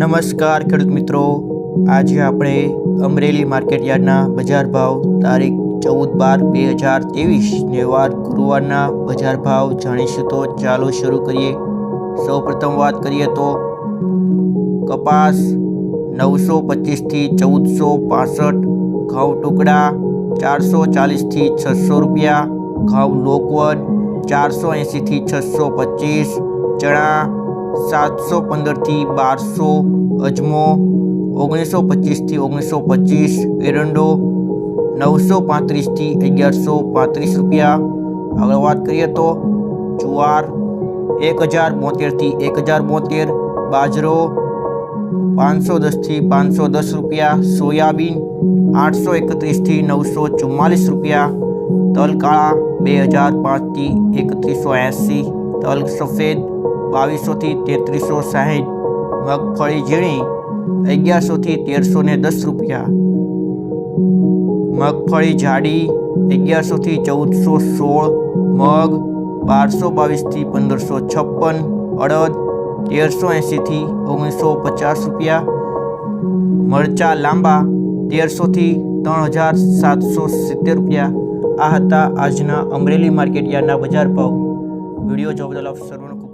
નમસ્કાર ખેડૂત મિત્રો. આજે આપણે અમરેલી માર્કેટ યાર્ડના બજાર ભાવ તારીખ ચૌદ બાર બે હજાર ત્રેવીસને વાર ગુરુવારના બજાર ભાવ જાણીશું તો ચાલો શરૂ કરીએ. સૌપ્રથમ વાત કરીએ તો કપાસ નવસો પચીસથી ચૌદસો પાસઠ, ઘઉં ટુકડા ચારસો ચાલીસથી છસો રૂપિયા, ઘઉં લોકવન ચારસો એંશીથી છસો પચીસ, ચણા સાતસો પંદરથી બારસો અજમો, ઓગણીસો પચીસથી ઓગણીસો પચીસ એરંડો, નવસો પાંત્રીસથી અગિયારસો પાંત્રીસ રૂપિયા. આગળ વાત કરીએ તો જુવાર એક હજાર બોતેરથી એક હજાર બોતેર, બાજરો પાંચસો દસથી પાંચસો દસ રૂપિયા, સોયાબીન આઠસો એકત્રીસથી નવસો ચુમ્માલીસ રૂપિયા, તલ કાળા બે હજાર પાંચથી એકત્રીસો એંસી, તલ સફેદ બાવીસોથી તેત્રીસો સાહીઠ મગફળી ઝીણી, અગિયારસોથી તેરસો ને દસ રૂપિયા. મગફળી જાડી, અગિયારસોથી ચૌદસો સોળ. મગ, બારસો બાવીસથી પંદરસો છપ્પન. અડદ, તેરસો એંશીથી ઓગણીસો પચાસ રૂપિયા. મરચાં લાંબા, તેરસોથી ત્રણ હજાર સાતસો સિત્તેર રૂપિયા. આ હતા આજના અમરેલી માર્કેટ યાર્ડના બજાર ભાવ. વીડિયો જોવા બદલ આપ સર્વનો